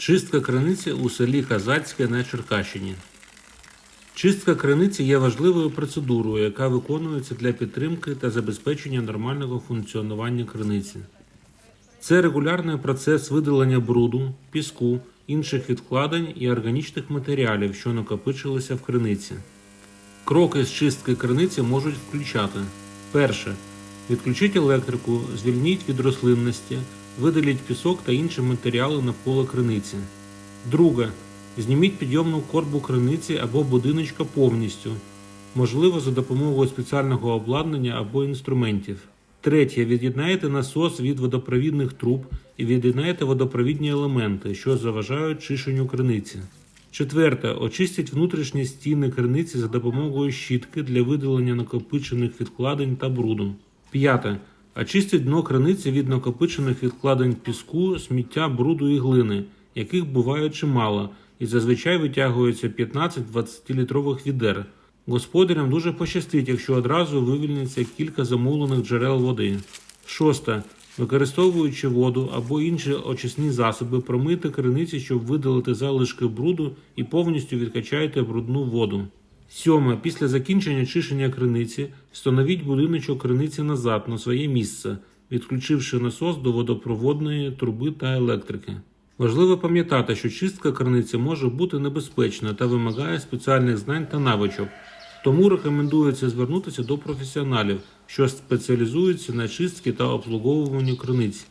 Чистка криниці у селі Казацьке на Черкащині. Чистка криниці є важливою процедурою, яка виконується для підтримки та забезпечення нормального функціонування криниці. Це регулярний процес видалення бруду, піску, інших відкладень і органічних матеріалів, що накопичилися в криниці. Кроки з чистки криниці можуть включати: перше. Відключіть електрику, звільніть від рослинності, видаліть пісок та інші матеріали навколо криниці. Друге. Зніміть підйомну корбу криниці або будиночка повністю, можливо, за допомогою спеціального обладнання або інструментів. Третє. Від'єднайте насос від водопровідних труб і від'єднайте водопровідні елементи, що заважають чишенню криниці. Четверте. Очистіть внутрішні стіни криниці за допомогою щітки для видалення накопичених відкладень та бруду. П'яте. Очистіть дно криниці від накопичених відкладень піску, сміття, бруду і глини, яких буває чимало, і зазвичай витягується 15-20 літрових відер. Господарям дуже пощастить, якщо одразу вивільниться кілька замовлених джерел води. Шосте. Використовуючи воду або інші очисні засоби, промийте криниці, щоб видалити залишки бруду і повністю відкачайте брудну воду. Сьоме. Після закінчення чишення криниці встановіть будиночок криниці назад на своє місце, відключивши насос до водопроводної труби та електрики. Важливо пам'ятати, що чистка криниці може бути небезпечна та вимагає спеціальних знань та навичок. Тому рекомендується звернутися до професіоналів, що спеціалізуються на чистці та обслуговуванні криниць.